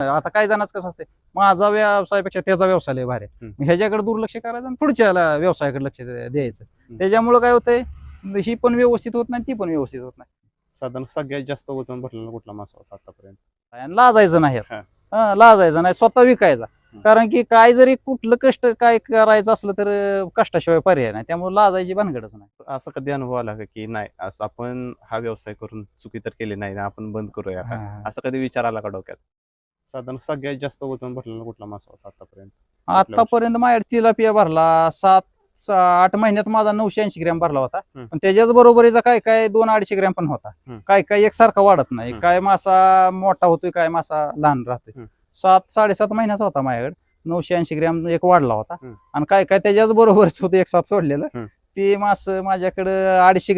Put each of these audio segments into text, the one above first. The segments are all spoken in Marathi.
आता काही जणांच कसं असते माझा व्यवसायापेक्षा त्याचा व्यवसाय भारी. ह्याच्याकडे दुर्लक्ष करायचं आणि पुढच्या व्यवसायाकडे लक्ष द्या- द्यायचं. त्याच्यामुळे काय होतंय ही पण व्यवस्थित होत नाही ती पण व्यवस्थित होत नाही. साधारण सगळ्यात जास्त वजन भरलेला कुठला मासा होता आतापर्यंत? लाजायचं नाही लाजायचं नाही स्वतः विकायचा. कारण की काय जरी कुठलं कष्ट काय करायचं असलं तर कष्टाशिवाय पर्याय नाही. त्यामुळे लाजायची भानगडच नाही. असं कधी अनुभव आला का की नाही असं आपण हा व्यवसाय करून चुकी तर केली नाही ना आपण बंद करूया. असं कधी विचार आला का डोक्यात? साधारण सगळ्यात जास्त वजन भरलेला कुठला मासा होता आतापर्यंत आतापर्यंत माझ्या तिलापिया भरला सात आठ महिन्यात माझा नऊशे ऐंशी ग्रॅम भरला होता. पण त्याच्याच बरोबरीचा काय काय दोन अडीचशे ग्रॅम पण होता. काय काय एकसारखा वाढत नाही. काय मासा मोठा होतोय काय मासा लहान राहतोय. सात साडेसात महिन्याचा होता माझ्याकडे नऊशे ऐंशी ग्रॅम एक वाढला होता. आणि काय काय त्याच्याच बरोबरच होतं एक साथ सोडलेलं. ते मास माझ्याकडं अडीचशे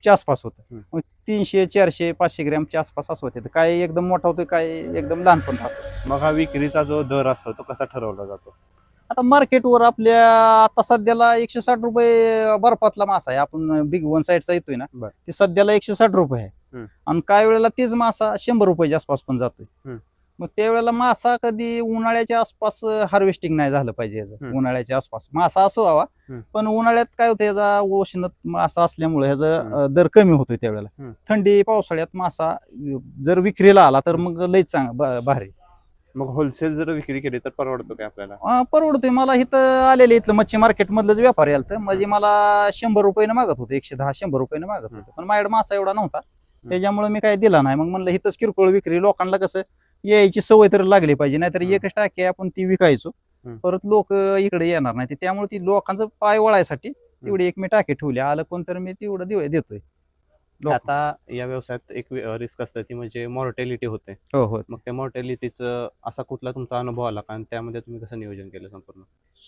ग्रॅमच्या आसपास होतं. मग तीनशे चारशे पाचशे ग्रॅमच्या आसपास असं होते काय एकदम मोठा होतोय काय एकदम लहान पण राहतो मग हा विक्रीचा जो दर असतो तो कसा ठरवला जातो आता मार्केटवर आपल्या आता सध्याला एकशे साठ रुपये बर्फातला मासा आहे आपण बिग वन साईडचा येतोय ना. ते सध्याला एकशे साठ रुपये आहे. आणि काही वेळेला तीच मासा शंभर रुपयाच्या आसपास पण जातोय. मग त्यावेळेला मासा कधी उन्हाळ्याच्या आसपास हार्वेस्टिंग नाही झालं पाहिजे याचं. उन्हाळ्याच्या आसपास. मासा असो हवा. पण उन्हाळ्यात काय होतं याचा उष्ण मासा असल्यामुळे ह्याचा दर कमी होतोय त्यावेळेला. थंडी पावसाळ्यात मासा जर विक्रीला आला तर मग लईच चांग भारी. मग होलसेल जर विक्री केली तर परवडतो काय आपल्याला? परवडतोय. मला इथं आलेले इथलं मच्छी मार्केट मधलंच व्यापारी आलं म्हणजे मला शंभर रुपयानं मागत होते एकशे दहा शंभर रुपयानं मागत होते. पण माझ्याकडे मासा एवढा नव्हता. त्याच्यामुळे मी काय दिला नाही. मग म्हणलं इथंच किरकोळ विक्री. लोकांना कसं यायची सवय तर लागली पाहिजे नाहीतर हम्म. एकच टाके आपण ती विकायचो. परत लोक इकडे येणार नाही. त्यामुळे ती लोकांचं पाय वळायसाठी तेवढी एक मी टाके ठेवली. आलं कोण तर मी तेवढं देऊ देतोय. लोक- आता या व्यवसायात एक रिस्क असते ती म्हणजे मॉर्टॅलिटी होते. हो हो मग त्या मॉर्टॅलिटीचं असा कुठला तुमचा अनुभव आला का? आणि त्यामध्ये तुम्ही कसं नियोजन केलं संपूर्ण?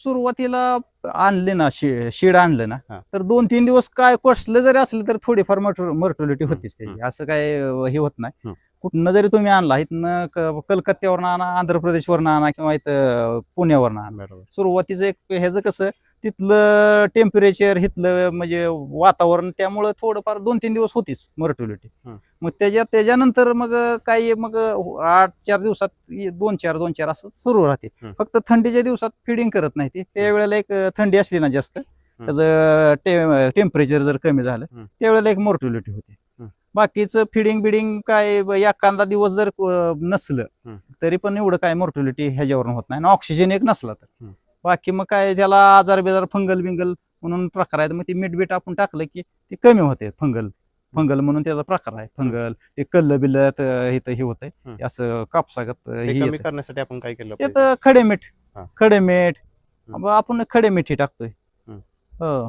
सुरुवातीला आणले ना शे- शेड आणलं ना हा. तर दोन तीन दिवस काय कसलं जरी असलं तर थोडीफार मर्टोलिटी होतीच त्याची. असं काय अं, हे होत नाही. कुठनं जरी तुम्ही आणला इथनं क- कलकत्त्यावरनं आणा आंध्र प्रदेशवरनं आणा किंवा इथं पुण्यावरनं आणा बरोबर सुरुवातीचं एक ह्याचं कसं तिथलं टेम्परेचर इथलं म्हणजे वातावरण त्यामुळं थोडंफार दोन तीन दिवस होतीच मर्टोलिटी हम्म. मग त्याच्या त्याच्यानंतर मग काही मग आठ चार दिवसात दोन चार दोन चार असं सुरू राहते. फक्त थंडीच्या दिवसात फिडिंग करत नाही ती त्यावेळेला एक थंडी असली ना जास्त त्याचं टेम्परेचर जर कमी झालं. त्यावेळेला एक मोर्टिलिटी होते. बाकीचं फिडिंग बिडिंग काय एखादा दिवस जर नसलं. तरी पण एवढं काय मोर्टिलिटी ह्याच्यावरून होत नाही ऑक्सिजन एक नसला तर. बाकी मग काय त्याला आजार बिजार फंगल बिंगल म्हणून प्रकार आहेत मग ती मीठ बीट आपण टाकलं की ते कमी होते फंगल फंगल म्हणून त्याचा प्रकार आहे फंगल ते कल्ल बिल्ल इथं हे होतंय हम्म. असं कापसागत हे. करण्यासाठी आपण काय केलं? त्यात खडे मीठ हा. खडे मीठ. आपण खडे मीठ टाकतोय हम्म. हो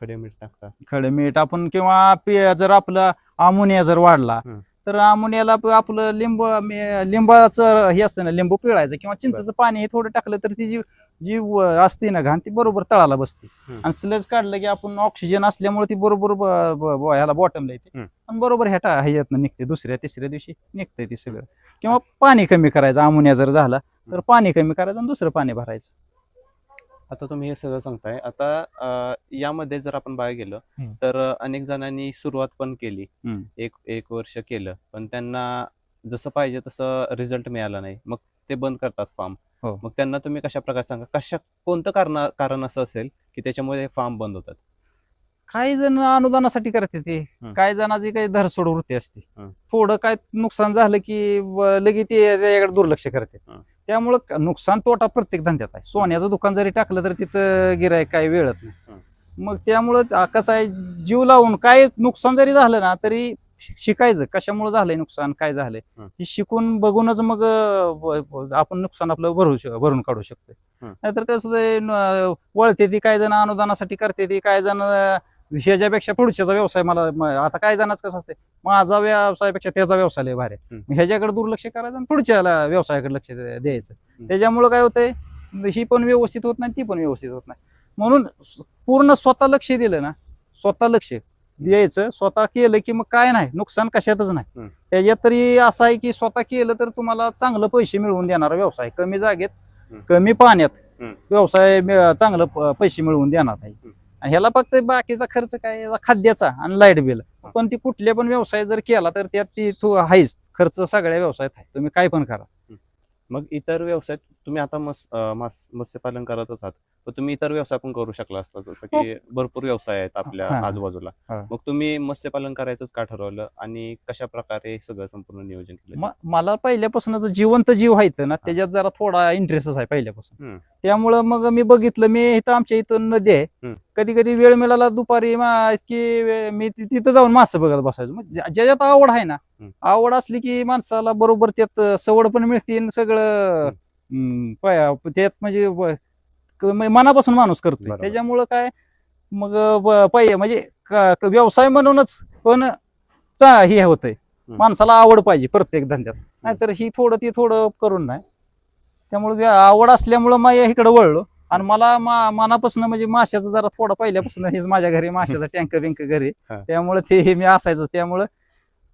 खडे मीठ टाकता खडे मीठ आपण किंवा पे- जर आपलं अमोनिया जर वाढला. तर अमोनियाला प- आपलं लिंब मे- लिंबाचं हे असतं ना लिंबू पिळायचं किंवा चिंचेचं पाणी हे थोडं टाकलं तर ती जी जी व- असते ना घाण ती बरोबर तळाला बसते. आणि स्लज काढलं की आपण ऑक्सिजन असल्यामुळे ती बरोबर ब- ब- ब- ह्याला बॉटमला येते. आणि बरोबर ह्या टा- ह्याच्यातनं निघते दुसऱ्या तिसऱ्या दिवशी निघते ती सगळं. किंवा पाणी कमी करायचं अमोनिया जर झाला तर पाणी कमी करायचं आणि दुसरं पाणी भरायचं. आता तुम्ही हे सगळं सांगताय. आता अं, यामध्ये जर आपण बाहेर गेलो हम्म. तर अनेक जणांनी सुरुवात पण केली. हम्म. एक एक वर्ष केलं. पण त्यांना जसं पाहिजे तसं रिझल्ट मिळाला नाही. मग ते बंद करतात फार्म. हो. मग त्यांना तुम्ही कशा प्रकारे सांगा? कशा कोणतं कारण कारण असं असेल की त्याच्यामुळे फार्म बंद होतात? काही जण अनुदानासाठी करते ते. काही जणांची काही धरसोड वृत्ती असते. थोडं काय नुकसान झालं की ब- लगेच ते त्याच्याकडे दुर्लक्ष करते. त्यामुळं क- नुकसान तोटा प्रत्येक धंद्यात आहे सोन्याचं दुकान जरी टाकलं तर तिथं गिराय काही वेळत नाही मग त्यामुळं कसं आहे जीव लावून काय नुकसान जरी झालं ना तरी शि- शिकायचं कशामुळे झालंय नुकसान काय झालंय. हे शिकून बघूनच मग अं, ब- ब- आपण नुकसान आपलं भरू श- भरून काढू शकतो. नाहीतर कसं न- वळते ती काय जण अनुदानासाठी करते ती काय जण अं, ह्याच्यापेक्षा पुढच्याचा व्यवसाय मला म- आता काय जणांच कसं असते माझा व्यवसायापेक्षा त्याचा व्यवसाय लय भारी आहे. हम्म. ह्याच्याकडे दुर्लक्ष करायचं आणि पुढच्या व्यवसायाकडे लक्ष द्या- द्यायचं. त्याच्यामुळे काय होतंय ही पण व्यवस्थित होत नाही ती पण व्यवस्थित होत नाही म्हणून स- पूर्ण स्वतः लक्ष दिलं ना स्वतः लक्ष द्यायचं स्वतः केलं की मग काय नाही नुकसान कशातच नाही. त्याच्यात तरी असं आहे की स्वतः केलं तर तुम्हाला चांगलं पैसे मिळवून देणारा व्यवसाय कमी जागेत हम्म. कमी पाण्यात हम्म. व्यवसाय मिळ- चांगलं प- पैसे मिळवून देणार आहे हम्म. आणि ह्याला फक्त बाकीचा खर्च काय याचा खाद्याचा आणि लाइट बिल. पण ती कुठले पण व्यवसाय जर केला तर त्यात ती तो आहेच खर्च सगळ्या व्यवसायात आहे. तुम्ही काय पण करा. मग इतर व्यवसाय तुम्ही आता मस अं, मास मत्स्यपालन करतच आहात. पण तुम्ही इतर व्यवसाय पण करू शकला असता जसं की भरपूर व्यवसाय आहेत आपल्या हा. आजूबाजूला हा. मग तुम्ही मत्स्यपालन करायचंच का ठरवलं आणि कशा प्रकारे सगळं संपूर्ण नियोजन केलं म- मला पहिल्यापासूनच जिवंत जीव व्हायचं ना त्याच्यात जरा थोडा इंटरेस्टच आहे पहिल्यापासून. त्यामुळं मग मी बघितलं मी इथं आमच्या इथं नदी आहे हम्म. कधी कधी वेळ मिळाला दुपारी मा- की वे- मी ति- तिथं जाऊन मासे बघत बसायचो मग ज्या- ज्याच्यात आवड आहे ना हम्म. आवड असली की माणसाला बरोबर त्यात सवड पण मिळते आणि सगळं हम्म, त्यात म्हणजे म्हणजे मनापासून माणूस करतोय. बरोबर. त्याच्यामुळं काय मग ब- पै म्हणजे क- व्यवसाय म्हणूनच पण चा- हे होतंय. माणसाला आवड पाहिजे प्रत्येक धंद्यात. नाहीतर ही थोडं ती थोडं करून नाही. त्यामुळे व्या- आवड असल्यामुळं मग इकडे वळलो. आणि मला मा- मनापासून म्हणजे माशाचं जरा थोडं पहिल्यापासून हेच माझ्या घरी माशाचा टँक बिंक घरी. हा. त्यामुळे ते मी असायचं. त्यामुळं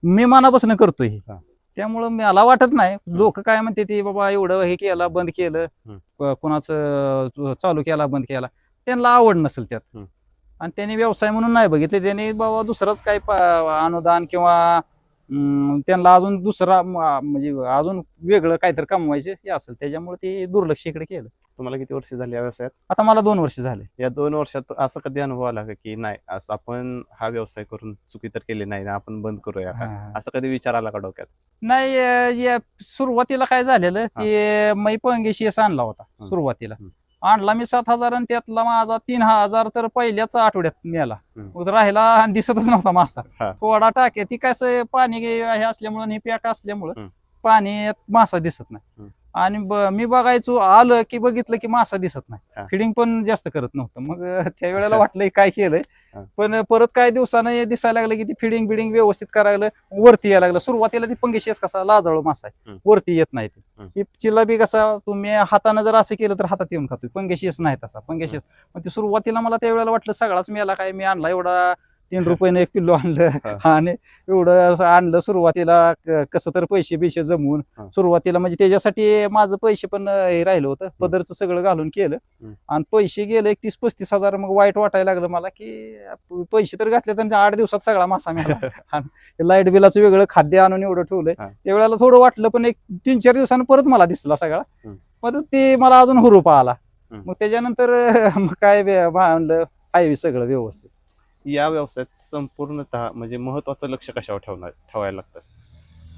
मी मनापासून करतोय हे. हा. त्यामुळं मला वाटत नाही. लोक काय म्हणते ते बाबा एवढं हे केलं बंद केलं. कोणाचं चालू केला बंद केला. त्यांना आवड नसेल त्यात. आणि त्यांनी व्यवसाय म्हणून नाही बघितले. त्यांनी बाबा दुसरंच प- अनुदान किंवा त्यांना अजून दुसरा म्हणजे अजून वेगळं काहीतरी कमवायचे हे असेल त्याच्यामुळे ते दुर्लक्ष इकडे केलं. तुम्हाला किती वर्ष झाली या व्यवसायात? आता मला दोन वर्ष झाले. या दोन वर्षात असं कधी अनुभव आला का की नाही असं आपण हा व्यवसाय करून चुकी तर केली नाही ना आपण बंद करूया हा. असं कधी विचार आला का डोक्यात? नाही अं, या सुरुवातीला काय झालेलं ते मै पंगेशी आणला होता हं. सुरुवातीला. हं. आणला मी सात हजार आणि त्यातला माझा तीन हजार तर पहिल्याच आठवड्यात. मग राहिला आणि दिसतच नव्हता मासा. थोडा टाके ती कसं पाणी हे असल्यामुळं आणि पॅक असल्यामुळं. पाणी मासा दिसत. नाही आणि मी बघायचो आलं की बघितलं की मासा दिसत. नाही फिडिंग पण जास्त करत नव्हतं मग त्यावेळेला. वाटलं काय केलंय. पण परत काय दिवसानं दिसायला लागलं की ती फिडिंग बिडिंग व्यवस्थित करायला वरती यायला लागलं सुरुवातीला ती पंगेशीस कसा लाजाळू मासा आहे. वरती येत नाही. ती चिला बी कसा तुम्ही हातानं जर असं केलं तर हातात येऊन खातोय पंगेशीस नाही तसा पंगेशीस मग ती सुरुवातीला मला त्यावेळेला वाटलं सगळाच मेला काय मी आणला एवढा तीन रुपयानं एक किलो आणलं. आणि एवढं असं आणलं सुरुवातीला कसं तर पैसे बिशे जमवून. सुरुवातीला म्हणजे त्याच्यासाठी माझं पैसे पण हे राहिलं होतं पदरचं सगळं घालून केलं. आणि पैसे गेले एक तीस पस्तीस हजार मग वाईट वाटायला लागलं मला की पैसे तर घातले तर आठ दिवसात सगळा मासा मिळाला लाइट बिलाचं वेगळं खाद्य आणून एवढं ठेवलंय. त्यावेळेला थोडं वाटलं पण एक तीन चार दिवसानं परत मला दिसला सगळा. मग ते मला अजून हुरूप आला. मग त्याच्यानंतर मग काय म्हणलं आहे सगळं व्यवस्थित या व्यवसायात संपूर्णतः म्हणजे महत्वाचं लक्ष कशावर ठेवणार ठेवायला लागतं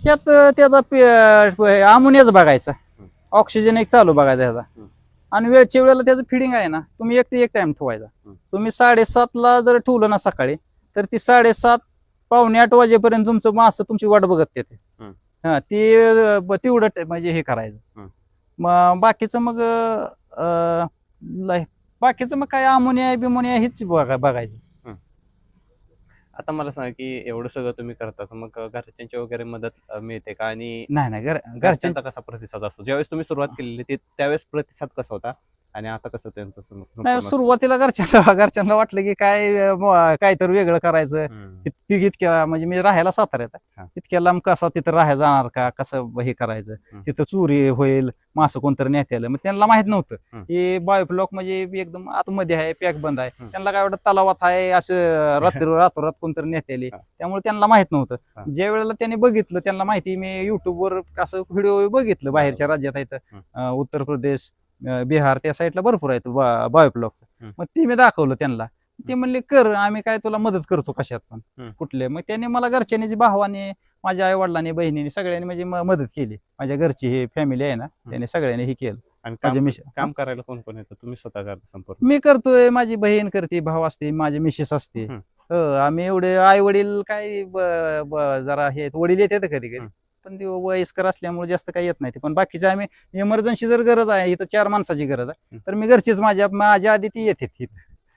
त्यात त्याचा अमोनियाच बघायचा. ऑक्सिजन एक चालू बघायचा हम्म. आणि वेळच्या वेळेला त्याचं फिडिंग आहे ना तुम्ही एक ते एक टाइम ठेवायचा. तुम्ही साडेसातला जर ठेवलं ना सकाळी तर ती साडेसात पावणे आठ वाजेपर्यंत तुमचं मास तुमची वाट बघत येते. हा ती तेवढं म्हणजे हे करायचं. मग बाकीचं मग बाकीचं मग काय अमोनिया बिमोनिया हेच बघा बघायचं आता मला सांगा की एवढं सगळं तुम्ही करता तर मग घरच्यांची वगैरे मदत अं, मिळते का? आणि नाही नाही घर- घरच्यांचं घरच्यांचा कसा प्रतिसाद असतो? ज्यावेळेस तुम्ही सुरुवात केलेली ते त्यावेळेस प्रतिसाद कसा होता? आणि आता कसं त्यांचं नाही संपूर्ण? सुरुवातीला घरच्यांना घरच्यांना वाटलं की काय म- काहीतरी वेगळं करायचं हम्म. इत- इतक्या म्हणजे मी राहायला साताऱ्यात हा. आहे. इतक्या लांब कसा तिथं राहायला जाणार का कसं हे करायचं हम्म. तिथं चोरी होईल मासं कोणतरी नेत्याला मग त्यांना माहीत नव्हतं हम्म. हे बायोफ्लॉक म्हणजे एकदम आतमध्ये आहे पॅक बंद आहे हम्म. त्यांना काय वाटतं तलावात आहे असं रात्री रातोरात कोणतरी नेत्याले हा. त्यामुळे त्यांना माहीत नव्हतं. ज्या वेळेला त्यांनी बघितलं त्यांना माहिती मी युट्यूबवर असं व्हिडिओ बघितलं बाहेरच्या राज्यात आहेत हम्म. अं, उत्तर प्रदेश बिहार त्या साईडला भरपूर आहेत हम्म. मग ते मी दाखवलं त्यांना. ते म्हणले कर आम्ही काय तुला मदत करतो कशात पण. कुठले. मग त्यांनी मला घरच्यांनी जी भावाने माझ्या आई वडिलांनी बहिणीने सगळ्यांनी म्हणजे मदत केली. माझ्या घरची ही फॅमिली आहे ना त्यांनी सगळ्यांनी हे केलं. आणि काम मिश काम करायला कोण कोण येतं? तुम्ही स्वतः करता संपूर्ण? मी करतोय माझी बहीण करते भाऊ असते माझी मिसेस असते. हो आम्ही एवढे आई वडील काय जरा हे वडील येतात कधी कधी. पण ते वयस्कर असल्यामुळे जास्त काही येत नाही ते. पण बाकीचे आम्ही इमर्जन्सी जर गरज आहे इथं चार माणसाची गरज आहे. तर मी घरचीच माझ्या माझ्या आधी ती येते.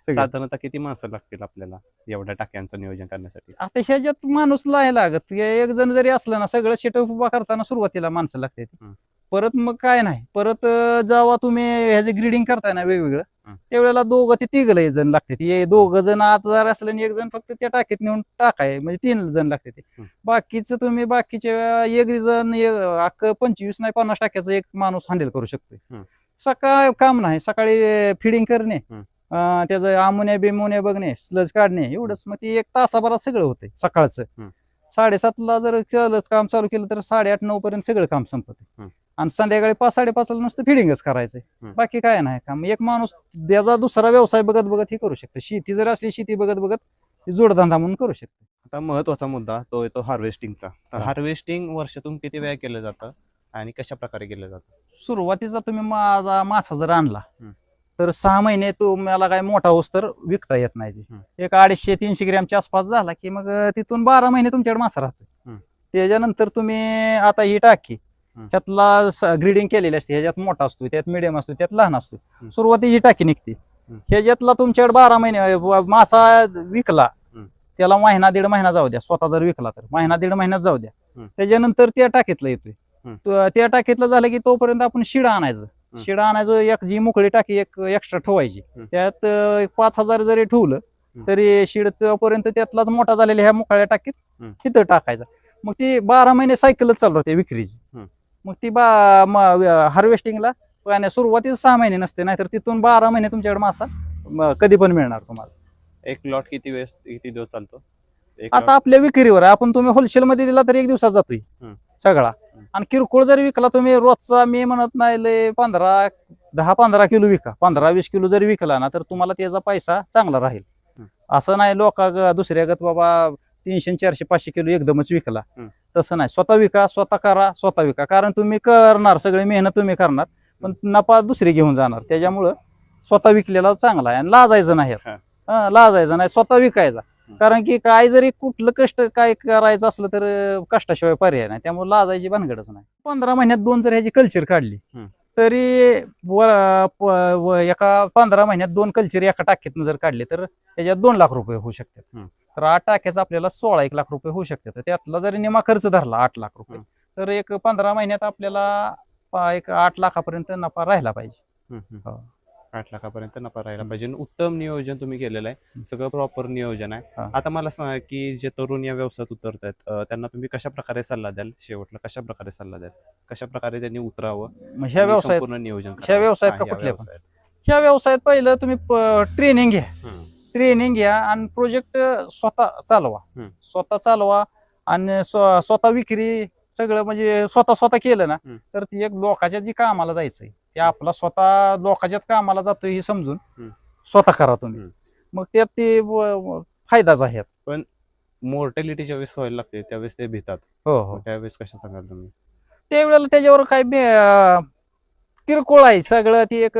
साधारणतः किती माणसं लागतील आपल्याला एवढ्या टाक्यांचं नियोजन करण्यासाठी आता ह्याच्यात माणूस नाही लागत एक जण जरी असलं ना सगळं शेटअप उभा करताना सुरुवातीला माणसं लागते. परत मग काय नाही परत अं, जेव्हा तुम्ही ह्याचे ग्रीडिंग करताय ना वेगवेगळं. त्यावेळेला दोघं ते तिघ जण लागते ते. दोघं जण आत जर असलं आणि एक जण फक्त त्या टाकीत नेऊन टाकाय म्हणजे तीन जण लागते ते. बाकीचं तुम्ही बाकीचे एक जण अख्ख पंचवीस नाही पन्नास टाक्याचा एक माणूस हँडल करू शकतोय. हम्म. सकाळ काम नाही. सकाळी फिडिंग करणे त्याचं अमोनिया बिमोनिया बघणे स्लज काढणे एवढंच. मग ते एक तासाभरात सगळं होतंय सकाळचं. साडेसातला जर काम चालू केलं तर साडेआठ नऊ पर्यंत सगळं काम संपत. आणि संध्याकाळी पाच साडेपाचला नुसतं फिडिंगच करायचंय. बाकी काय नाही का मग एक माणूस त्याचा दुसरा व्यवसाय बघत बघत हे करू शकतो शेती जर असली शेती बघत बघत जोडधंदा म्हणून करू शकतो आता महत्त्वाचा मुद्दा तो येतो हार्वेस्टिंगचा तर. हार्वेस्टिंग वर्षातून किती वेळा केलं जातं आणि कशा प्रकारे केलं जातं सुरुवातीचा तुम्ही माझा मासा जर आणला. तर सहा महिने तुम्हाला काय मोठा होस तर विकता येत नाही. एक अडीचशे तीनशे ग्रॅमच्या आसपास झाला की मग तिथून बारा महिने तुमच्याकडे मासा राहतो. त्याच्यानंतर तुम्ही आता ही टाकी. ह्यातला ग्रीडिंग केलेली असते ह्याच्यात मोठा असतो त्यात मिडियम असतो त्यात लहान असतो. सुरुवातीची टाकी निघते. ह्याच्यातला तुमच्याकडे बारा महिने मासा विकला. त्याला महिना दीड महिना जाऊ द्या स्वतः जर विकला तर महिना दीड महिन्यात जाऊ द्या. त्याच्यानंतर त्या टाकीतला येतोय त्या टाकीतलं झालं की तोपर्यंत आपण शिडा आणायचं शिडा आणायचं एक जी मोकळी टाकी एक एक्स्ट्रा ठेवायची. त्यात पाच हजार जरी ठेवलं. तरी शिड तोपर्यंत त्यातलाच मोठा झालेल्या ह्या मोकळ्या टाकीत. तिथं टाकायचा मग ती बारा महिने सायकलच चालू राहते विक्रीची. मग ती बा हार्वेस्टिंगला आणि सुरुवातीला सहा महिने नसते नाहीतर तिथून बारा महिने तुमच्याकडे मासा कधी पण मिळणार तुम्हाला. एक लॉट किती वेळ किती दिवस चालतो? आता आपल्या विक्रीवर. आपण तुम्ही होलसेल मध्ये दिला तर एक दिवसात जातोय. सगळा. आणि किरकोळ जरी विकला तुम्ही रोजचा मी म्हणत नाही लय पंधरा दहा पंधरा किलो विका. पंधरा वीस किलो जरी विकला ना तर तुम्हाला त्याचा पैसा चांगला राहील. असं नाही लोक दुसऱ्या गत बाबा तीनशे चारशे पाचशे किलो एकदमच विकला. तसं नाही. स्वतः विका स्वतः करा स्वतः विका. कारण तुम्ही करणार सगळी मेहनत तुम्ही करणार पण नफा दुसरी घेऊन जाणार. त्याच्यामुळं स्वतः विकलेला चांगला आहे आणि लाजायचं नाही लाजायचं नाही. स्वतः विकायचा. कारण की काय जरी कुठलं कष्ट काय करायचं असलं तर कष्टाशिवाय पर्याय नाही. त्यामुळे लाजायची भानगडच नाही. पंधरा महिन्यात दोन जर ह्याची कल्चर काढली. तरी एका पंधरा महिन्यात दोन कल्चर एका टाकीतनं जर काढले तर त्याच्यात दोन लाख रुपये होऊ शकतात. तर आठ टाक्याचा आपल्याला सोळा एक लाख रुपये होऊ शकतात तर त्यातला जरी निमा खर्च धरला आठ लाख रुपये. तर एक पंधरा महिन्यात आपल्याला एक आठ लाखापर्यंत नफा राहिला पाहिजे. हो. आठ लाखापर्यंत नफा राहिला. पाहिजे आणि उत्तम नियोजन तुम्ही केलेलं आहे. सगळं प्रॉपर नियोजन आहे हा. आता मला सांगा की जे तरुण या व्यवसायात उतरत आहेत त्यांना तुम्ही कशा प्रकारे सल्ला द्याल शेवटला कशा प्रकारे सल्ला द्याल कशा प्रकारे त्यांनी उतरावं मग ह्या आणि व्यवसायात संपूर्ण नियोजन ह्या करावं? व्यवसायात हा, का कुठल्या पण? व्यवसायात. ह्या व्यवसायात पहिलं तुम्ही ट्रेनिंग घ्या हम्म. ट्रेनिंग घ्या आणि प्रोजेक्ट स्वतः चालवा. स्वतः चालवा आणि स्व- स्वतः विक्री सगळं म्हणजे स्वतः स्वतः केलं ना. तर ती एक लोकाच्या जी कामाला जायचंय ते आपला स्वतः लोकाच्यात कामाला जातोय हे समजून. स्वतः करा तुम्ही. मग त्यात ते फायदाच आहे मोर्टॅलिटी ज्यावेळेस व्हायला लागते त्यावेळेस ते भितात हो हो त्यावेळेस कशा सांगाल तुम्ही त्यावेळेला त्याच्यावर काय किरकोळ आहे सगळं ती एक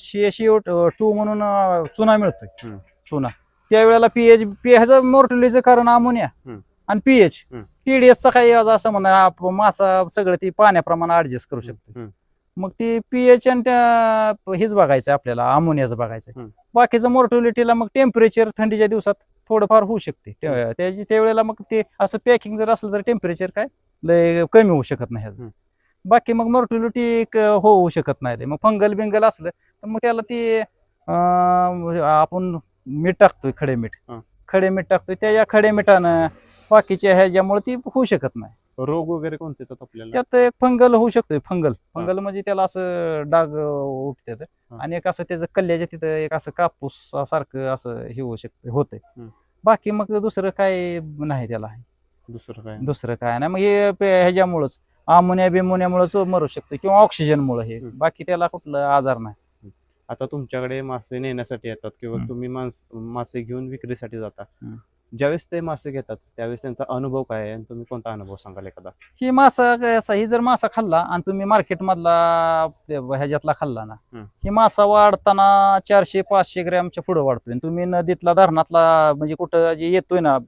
सीएसईओ टू म्हणून अं, चुना मिळतोय हम्म. चुना त्यावेळेला पीएच ह्याचं मोर्टलीचं कारण अमोनिया हम्म. आणि पीएच हम्म. टीडीएसचा काही आज असं म्हणा आप- मासा सगळं ती पाण्याप्रमाणे ऍडजस्ट करू शकतो हम्म. मग ती पीएच आणि त्या- हेच बघायचं आपल्याला अमोनियाचं बघायचं हम्म. बाकीचं मोर्टलिटीला मग टेम्परेचर थंडीच्या दिवसात थोडंफार होऊ शकते त्या- त्याची त्यावेळेला मग ते असं पॅकिंग जर असलं तर टेम्परेचर काय लय कमी होऊ शकत नाही ह्याचं. हम्म. बाकी मग मोर्टिलिटी होऊ शकत नाही रे. मग फंगल बिंगल असलं तर मग त्याला ते आपण मीठ टाकतोय खडे मीठ. खडे मीठ टाकतोय त्या खडे मिठानं बाकीच्या ह्याच्यामुळे ती होऊ शकत नाही. रोग वगैरे कोणते येतात आपल्याला? त्यात एक फंगल होऊ शकतोय फंगल फंगल म्हणजे त्याला असं डाग उठतात. आणि एक असं त्याचं कल्ल्याच्या तिथं एक असं कापूस सारखं असं हे होऊ शकतं होतंय. बाकी मग दुसरं काय नाही त्याला. दुसरं काय दुसरं काय नाही. मग हे ह्याच्यामुळंच. अमोनिया बिमोनियामुळेच मरू शकतो किंवा ऑक्सिजनमुळे हे. बाकी त्याला कुठलं आजार नाही आता तुमच्याकडे मासे नेण्यासाठी येतात किंवा. तुम्ही मांस घेऊन विक्रीसाठी जाता. ज्यावेळेस ते मासे घेतात त्यावेळेस त्यांचा अनुभव काय आहे आणि तुम्ही कोणता अनुभव सांगाल एखादा ही मासा असा ही जर मासा खाल्ला आणि तुम्ही मार्केट मधला ह्याच्यातला खाल्ला ना. ही मासा वाढताना चारशे पाचशे ग्रॅमच्या पुढे वाढतोय तुम्ही नदीतला धरणातला म्हणजे कुठं जे येतोय ना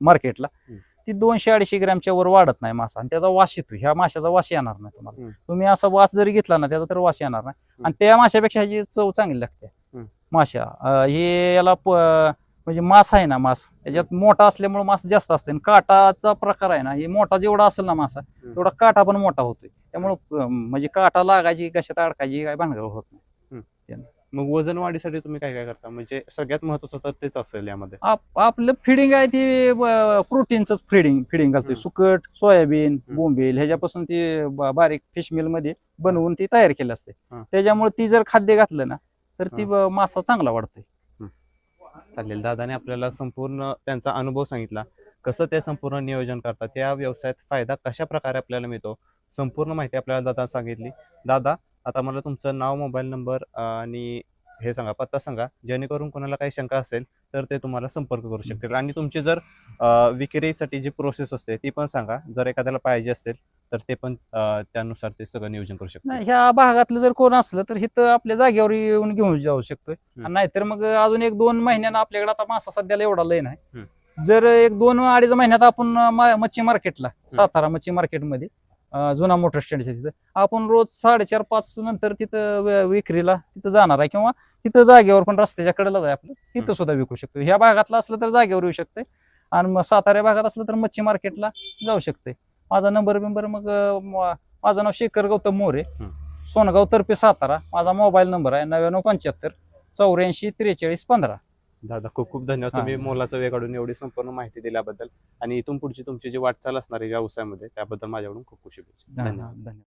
मार्केटला. ती दोनशे अडीचशे ग्रॅमच्या वर वाढत नाही मासा आणि त्याचा वास येतो. ह्या माशाचा वास येणार नाही तुम्हाला. तुम्ही असा वास जरी घेतला ना त्याचा तर वास येणार नाही. आणि त्या माशापेक्षा ह्याची चव चांगली लागते. माशा हे याला म्हणजे मास आहे ना मास याच्यात मोठा असल्यामुळे मास जास्त असते. आणि काटाचा प्रकार आहे ना हे मोठा जेवढा असेल ना मासा तेवढा काटा पण मोठा होतोय. त्यामुळं म्हणजे काटा लागायची कशात अडकायची काय भानगड होत नाही. मग वजन वाढीसाठी तुम्ही काय काय करता? म्हणजे सगळ्यात महत्वाचं तर तेच असेल यामध्ये. आप- आपलं फिडिंग आहे ती प्रोटीनच फिडिंग फिडिंग घालतोय. हम्म. सुकट सोयाबीन. बोंबील ह्याच्यापासून ती ब- बारीक फिश मिलमध्ये बनवून ती तयार केली असते. हा. त्याच्यामुळे ती जर खाद्य घातलं ना तर ती ब- मासा चांगला वाढतोय. चालेल दादाने आपल्याला संपूर्ण त्यांचा अनुभव सांगितला. कसं ते संपूर्ण नियोजन करतात त्या व्यवसायात फायदा कशा प्रकारे आपल्याला मिळतो संपूर्ण माहिती आपल्याला दादा सांगितली. दादा आता मला तुमचं नाव मोबाईल नंबर आणि हे सांगा पत्ता सांगा जेणेकरून कोणाला काही शंका असेल तर ते तुम्हाला संपर्क करू शकतील. आणि तुमची जर विक्रीसाठी जी प्रोसेस असते ती पण सांगा. जर एखाद्याला पाहिजे असेल तर ते पण त्यानुसार ते सगळं नियोजन करू शकतील. नाही ह्या भागातलं जर कोण असलं तर इथं आपल्या जागेवर येऊन घेऊन जाऊ शकतोय. नाहीतर मग अजून एक दोन महिन्यानं आपल्याकडे आता मासा सध्याला एवढा लय नाही. जर एक दोन अडीच महिन्यात आपण मच्छी मार्केटला सातारा मच्छी मार्केटमध्ये जुना मोटर स्टँडच्या तिथं. आपण रोज साडेचार पाच नंतर तिथं विक्रीला तिथं जाणार आहे किंवा तिथं जागेवर पण रस्त्याच्या कडेला आहे आपलं. तिथं सुद्धा विकू शकतो ह्या भागातलं असलं तर जागेवर येऊ शकते आणि मग सातारा भागात असलं तर मच्छी मार्केटला जाऊ शकते माझा नंबर बिंबर मग माझं नाव शेखर गौतम मोरे. सोनगाव तर्फे सातारा. माझा मोबाईल नंबर आहे नव्याण्णव पंच्याहत्तर चौऱ्याऐंशी त्रेचाळीस पंधरा. दादा खूप खूप धन्यवाद. तुम्ही मोलाचा वेळ काढून एवढी संपूर्ण माहिती दिल्याबद्दल आणि इथून पुढची तुमची जी वाटचाल असणार आहे व्यवसायामध्ये त्याबद्दल माझ्याकडून खूप खूप शुभेच्छा. धन्यवाद. धन्यवाद.